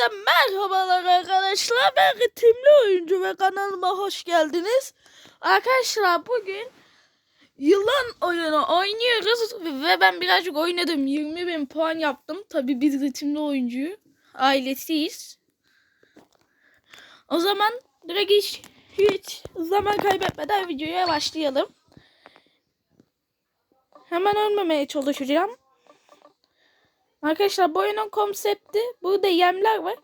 Hepinize merhabalar arkadaşlar. Ben ritimli oyuncu ve kanalıma hoş geldiniz. Arkadaşlar bugün yılan oyunu oynuyoruz ve ben birazcık oynadım. 20 bin puan yaptım. Tabi biz ritimli oyuncu ailesiyiz. O zaman direkt hiç, hiç zaman kaybetmeden videoya başlayalım. Hemen ölmemeye çalışacağım. Arkadaşlar bu oyunun konsepti burada yemler var.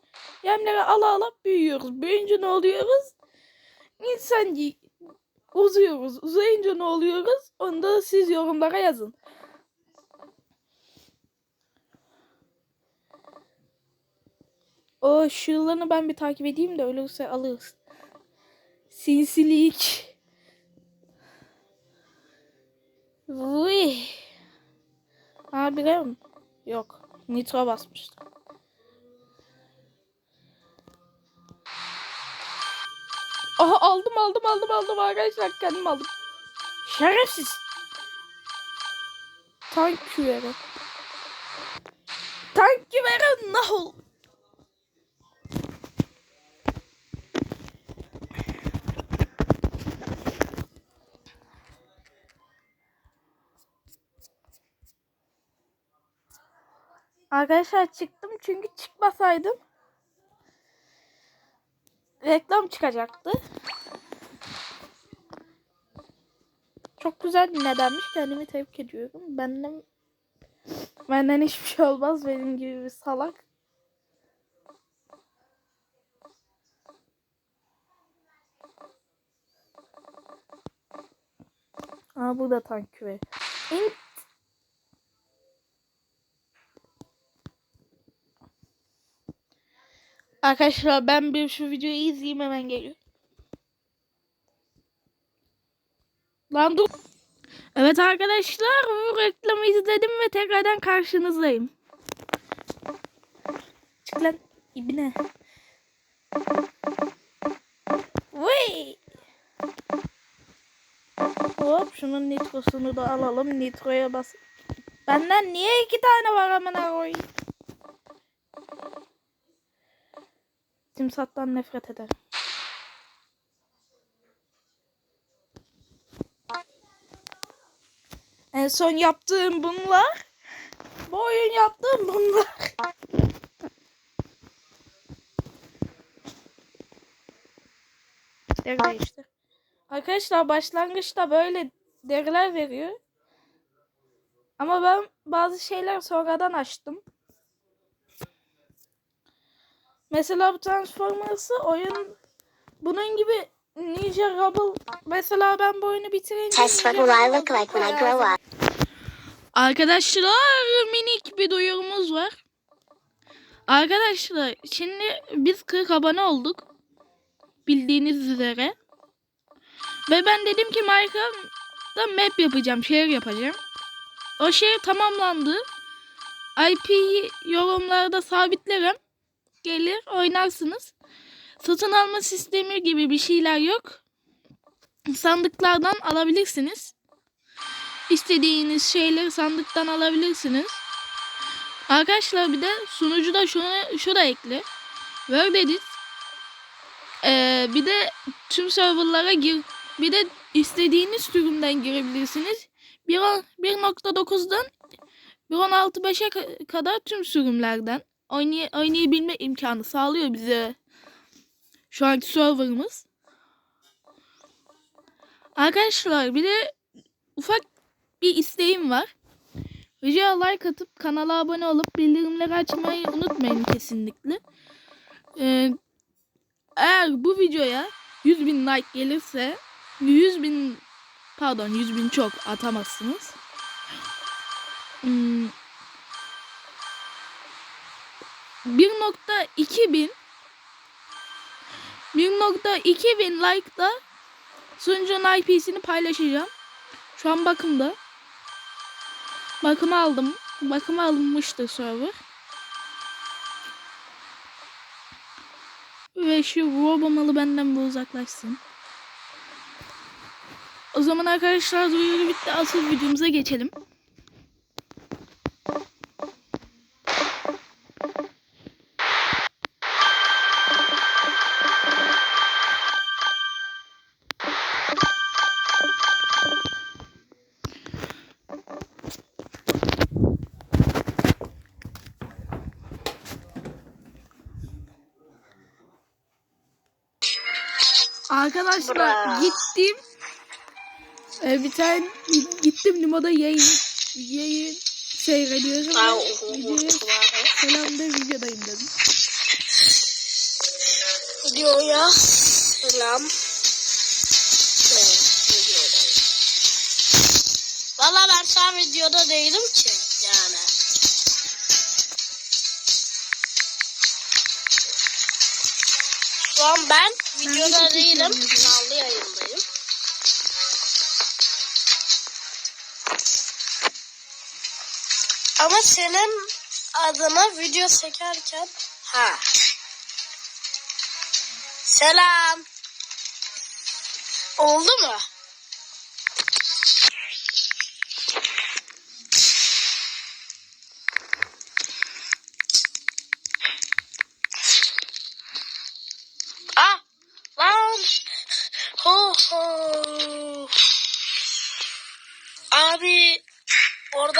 Yemleri ala ala büyüyoruz. Büyüyünce ne oluyoruz? İnsan uzuyoruz. Uzayınca ne oluyoruz? Onu da siz yorumlara yazın. O yılanı ben bir takip edeyim de ölürse alırız. Sinsilik. Vuy. Abi? Yok. Nitro basmıştım. Aha aldım aldım aldım aldım arkadaşlar kendim aldım. Şerefsiz. Tank küveri. Tank küveri nahul. Arkadaşlar çıktım çünkü çıkmasaydım reklam çıkacaktı. Çok güzel nedenmiş. Kendimi tebrik ediyorum. Benden benden hiçbir şey olmaz benim gibi bir salak. Aa bu da tank küve. Arkadaşlar ben bir şu videoyu izleyeyim hemen geliyor. Lan dur. Evet arkadaşlar bu reklamı izledim ve tekrardan karşınızdayım. Çık lan ibne. Vay. Hop şunun nitrosunu da alalım. Nitroya bas. Benden niye iki tane var hemen koyayım? Timsahtan nefret ederim. En son yaptığım bunlar. Bu oyun yaptığım bunlar. Deri işte. Arkadaşlar başlangıçta böyle deriler veriyor. Ama ben bazı şeyler sonradan açtım. Mesela bu Transformers'ı oyun bunun gibi Ninja Rubble mesela ben bu oyunu bitirince Test what will I look like when I grow up? Arkadaşlar minik bir duyurumuz var. Arkadaşlar şimdi biz 40 abone olduk. Bildiğiniz üzere. Ve ben dedim ki Minecraft'ta map yapacağım, şehir yapacağım. O şehir tamamlandı. IP'yi yorumlarda sabitlerim. Gelir oynarsınız. Satın alma sistemi gibi bir şeyler yok. Sandıklardan alabilirsiniz. İstediğiniz şeyleri sandıktan alabilirsiniz. Arkadaşlar bir de sunucuda şunu şu da ekli. Word edit. Ee, bir de tüm serverlara gir. Bir de istediğiniz sürümden girebilirsiniz. 1.9'dan 1.16.5'e ka- kadar tüm sürümlerden oynay oynayabilme imkanı sağlıyor bize şu anki serverımız. Arkadaşlar bir de ufak bir isteğim var. Videoya like atıp kanala abone olup bildirimleri açmayı unutmayın kesinlikle. Ee, eğer bu videoya 100 bin like gelirse 100 bin pardon 100 bin çok atamazsınız. Hmm, 1.2 bin 1.2 bin like'da sunucunun IP'sini paylaşacağım. Şu an bakımda. Bakıma aldım. Bakıma alınmıştı server. Ve şu robomalı benden bir uzaklaşsın. O zaman arkadaşlar duyuru bitti. Asıl videomuza geçelim. Arkadaşlar gittim. Ee, bir tane gittim Limo'da yayın yayın seyrediyorum. Aa, ve oho, videoya selam da videodayım dedim. Videoya selam. Valla ben şu an videoda değilim ki yani. Şu an ben videoda de değilim. Canlı yayındayım. Ama senin adına video çekerken ha. Selam. Oldu mu?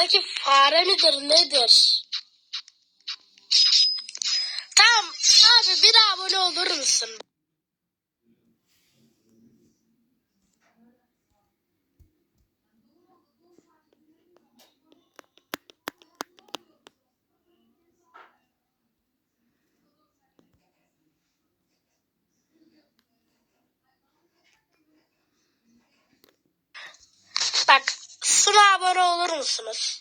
Oradaki fare midir nedir? Tamam abi bir abone olur musun? Bak şuna abone olur musunuz?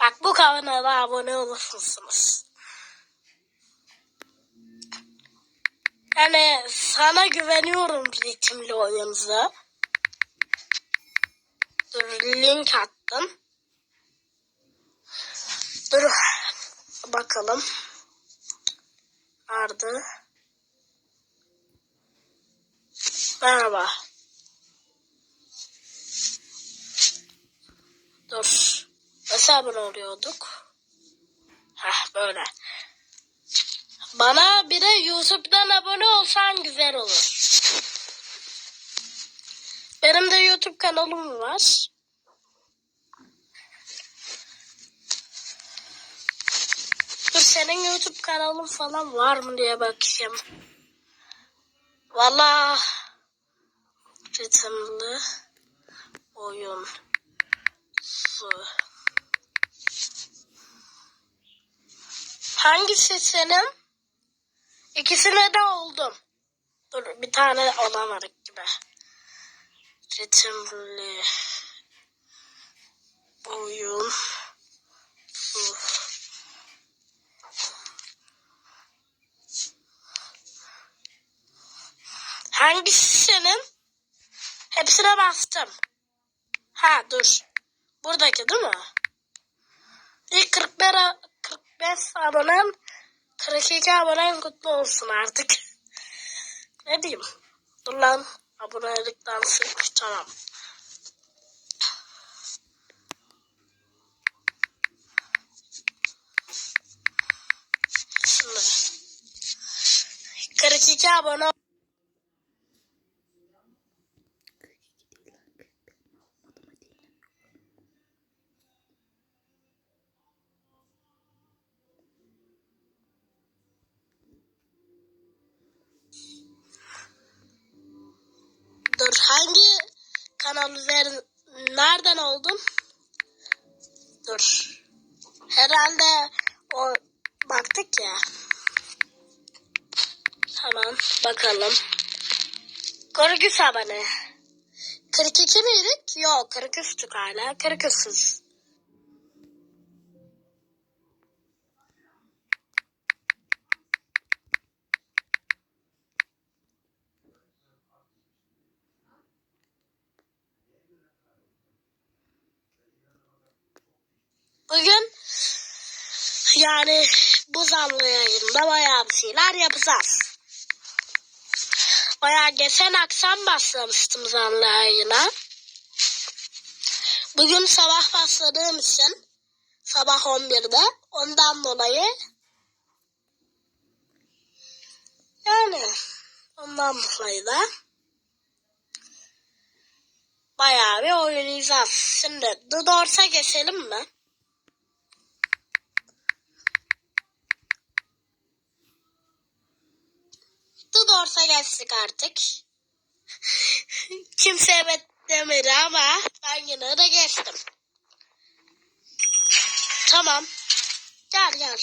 Bak bu kanala abone olur musunuz? Yani sana güveniyorum ritimli oyunuza. Dur link attım. Dur bakalım. Nerede? Merhaba. Dur. Nasıl abone oluyorduk? Heh böyle. Bana bir de YouTube'dan abone olsan güzel olur. Benim de YouTube kanalım var. Dur senin YouTube kanalın falan var mı diye bakayım. Valla ritimli oyun. Hangisi senin? İkisine de oldum. Dur bir tane olamadık gibi. Ritimli oyun. Uf. Hangisi senin? Hepsine bastım. Ha dur. Buradaki değil mi? İlk 45, 45 abonem 42 abonem kutlu olsun artık. ne diyeyim? Dur lan. Abonelikten sıkmış tamam. Şimdi. 42 abone hangi kanal üzerin nereden oldun? Dur. Herhalde o baktık ya. Hemen bakalım. 43 abone. 42 miydik? Yok 43'tük hala. 43'üz. Bugün yani bu zanlı yayında bayağı bir şeyler yapacağız. Bayağı geçen akşam başlamıştım zanlı yayına. Bugün sabah başladığım için sabah 11'de ondan dolayı yani ondan dolayı da bayağı bir oynayacağız. Şimdi The Doors'a geçelim mi? Doors'a geçtik artık. Kimse evet demedi ama ben yine de geçtim. Tamam. Gel gel.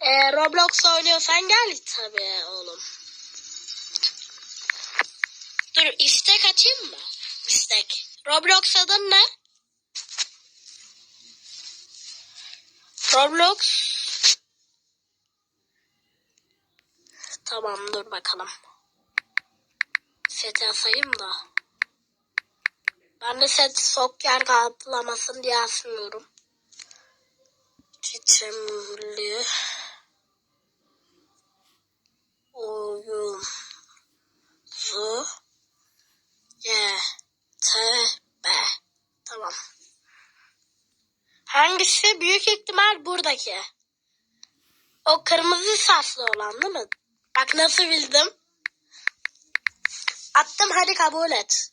Ee, Roblox oynuyorsan gel tabii oğlum. Dur istek açayım mı? İstek. Roblox adın ne? Roblox. Tamam dur bakalım. Set yazayım da. Ben de set sok yer kaplamasın diye yazmıyorum. Çiçimli oyuncu Y T B Tamam. Hangisi? Büyük ihtimal buradaki. O kırmızı saçlı olan değil mi? Bak nasıl bildim. Attım hadi kabul et.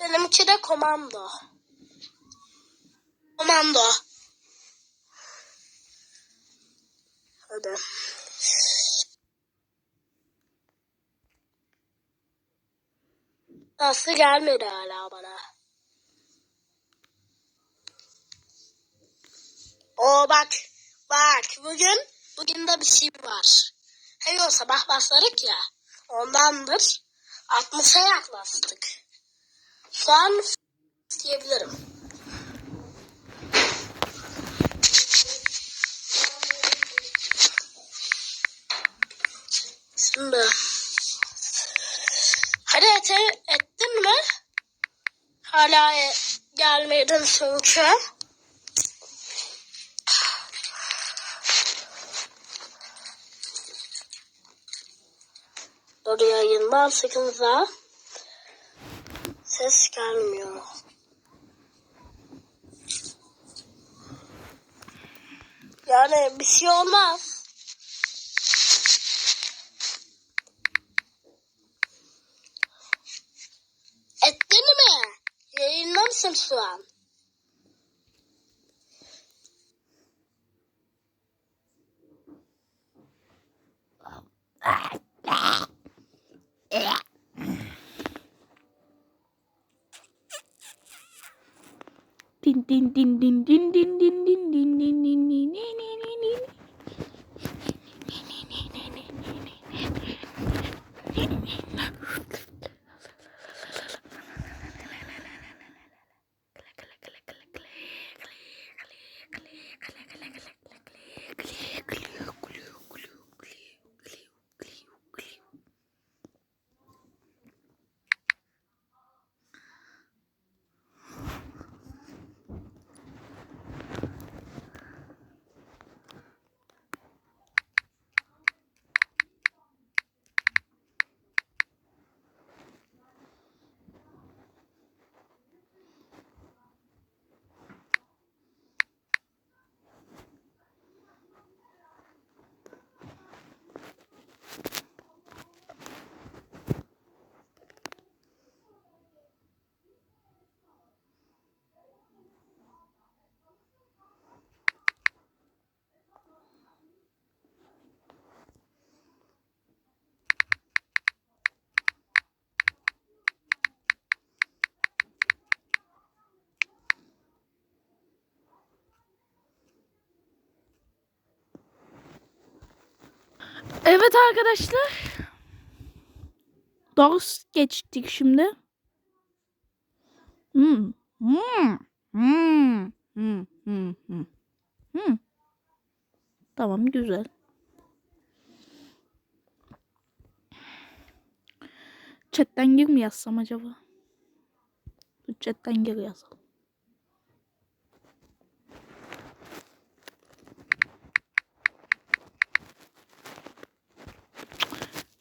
Benimki de komando. Komando. Hadi. Nasıl gelmedi hala bana. Oo bak. Bak bugün bugün de bir şey var. Her yol sabah başladık ya. Ondandır. 60'a yaklaştık. Şu an diyebilirim. Şimdi hadi ete, ettin mi? Hala e, gelmedin çünkü. Dur yayından sıkıntıda ses gelmiyor. Yani bir şey olmaz. Ettin mi? Yayında mısın şu an? তিন তিন দিন Evet arkadaşlar. Ders geçtik şimdi. Hmm. Hmm. Hmm. Hmm. Hmm. Hmm. Hmm. Tamam güzel. Chatten gir mi yazsam acaba? Chatten gir yazalım.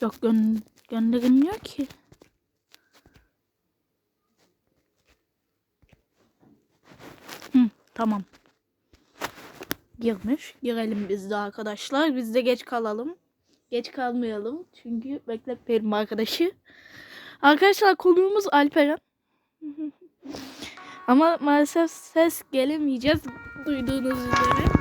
Yok gön gönderilmiyor ki. Hı, tamam. Girmiş. Girelim biz de arkadaşlar. Biz de geç kalalım. Geç kalmayalım. Çünkü bekletmeyelim arkadaşı. Arkadaşlar konuğumuz Alperen. Ama maalesef ses gelemeyeceğiz. Duyduğunuz üzere.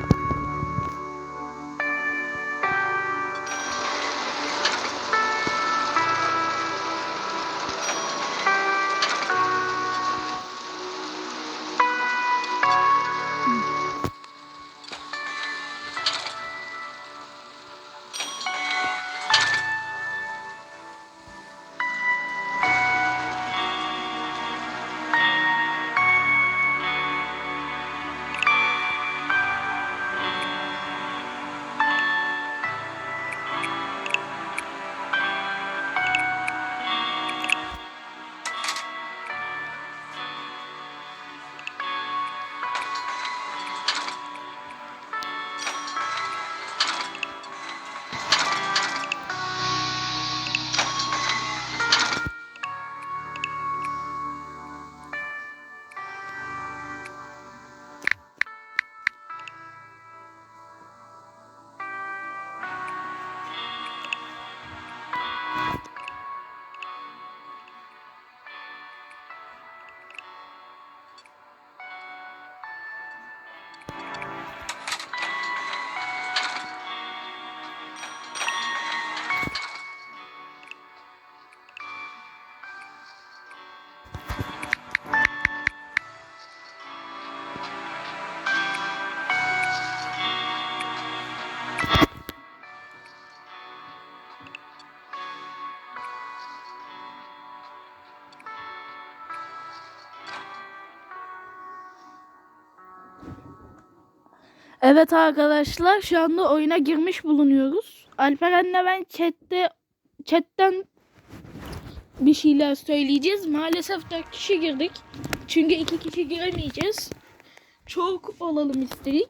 Evet arkadaşlar şu anda oyuna girmiş bulunuyoruz. Alperen'le ben chatte chatten bir şeyler söyleyeceğiz. Maalesef 4 kişi girdik. Çünkü 2 kişi giremeyeceğiz. Çok olalım istedik.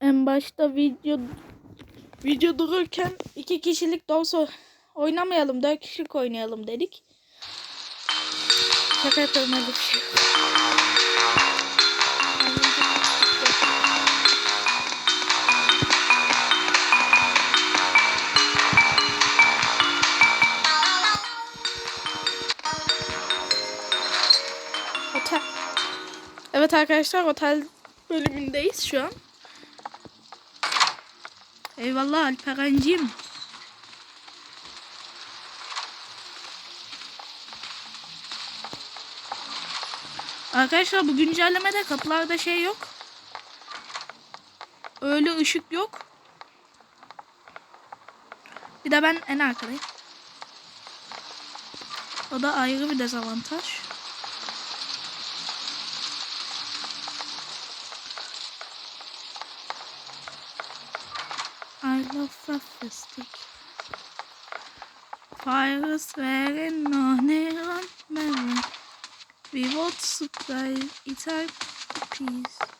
En başta video video dururken 2 kişilik de olsa oynamayalım 4 kişilik oynayalım dedik. Şaka yapıyorum öyle bir şey. Evet arkadaşlar otel bölümündeyiz şu an. Eyvallah Alperen'cim. Arkadaşlar bu güncellemede kapılarda şey yok. Öyle ışık yok. Bir de ben en arkadayım. O da ayrı bir dezavantaj. I love Fastic. Pirates noch näher an We will supply Ital peace.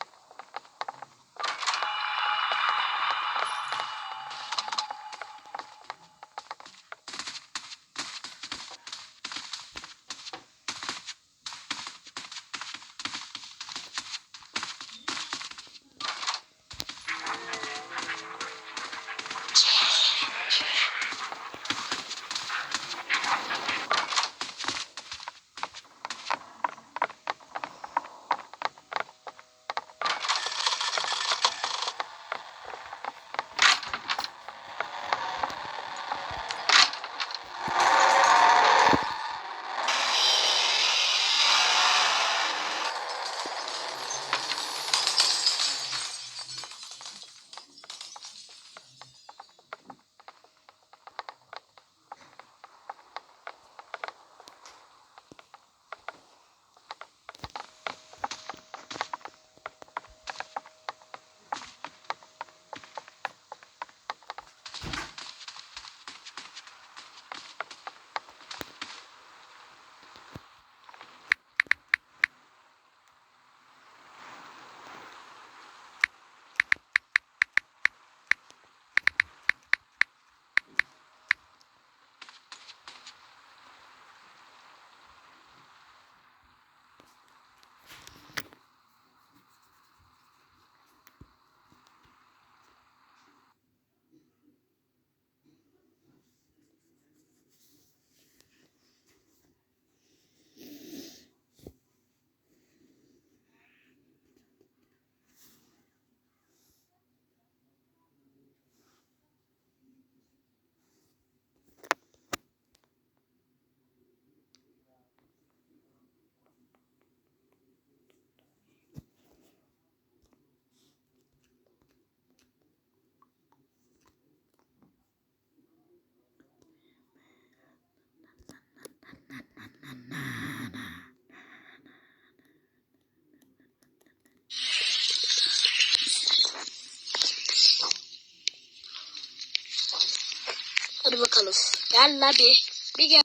Hadi bakalım. Gel la bir. Bir gel.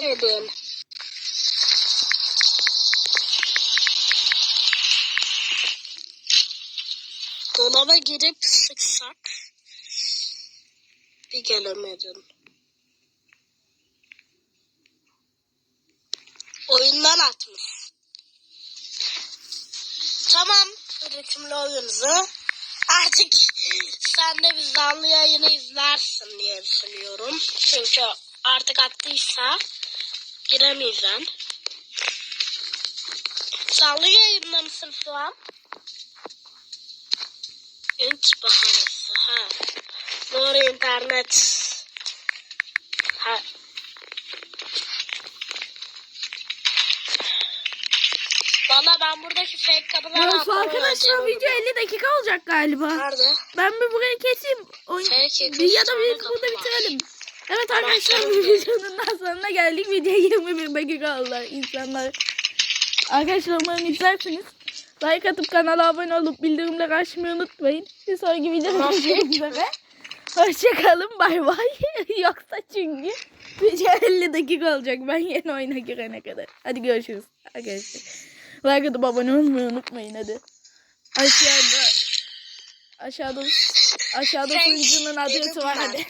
Dedim. Dolaba girip sıksak. Bir gelemedim. Oyundan atmış. Tamam. Ritimli oyunuzu. Artık sen de bir canlı yayını izlersin diye düşünüyorum. Çünkü artık attıysa giremeyeceğim. Canlı yayında mısın şu an? İnt bahanesi. Ha. Doğru internet. Ha. Valla ben buradaki fake kapıları Yoksa atlamam. arkadaşlar video 50 dakika olacak galiba. Nerede? Ben bir burayı keseyim. Oyun... Fake, ya da bir burada bitirelim. Evet arkadaşlar bu videonun daha sonuna geldik. Video 21 dakika oldu insanlar. Arkadaşlar umarım izlersiniz. Like atıp kanala abone olup bildirimleri açmayı unutmayın. Bir sonraki videoda görüşmek üzere. Hoşçakalın bay bay. Yoksa çünkü video 50 dakika olacak ben yeni oyuna girene kadar. Hadi görüşürüz arkadaşlar. Like atıp abone olmayı unutmayın hadi. Aşağıda aşağıda aşağıda sunucunun adresi var hadi.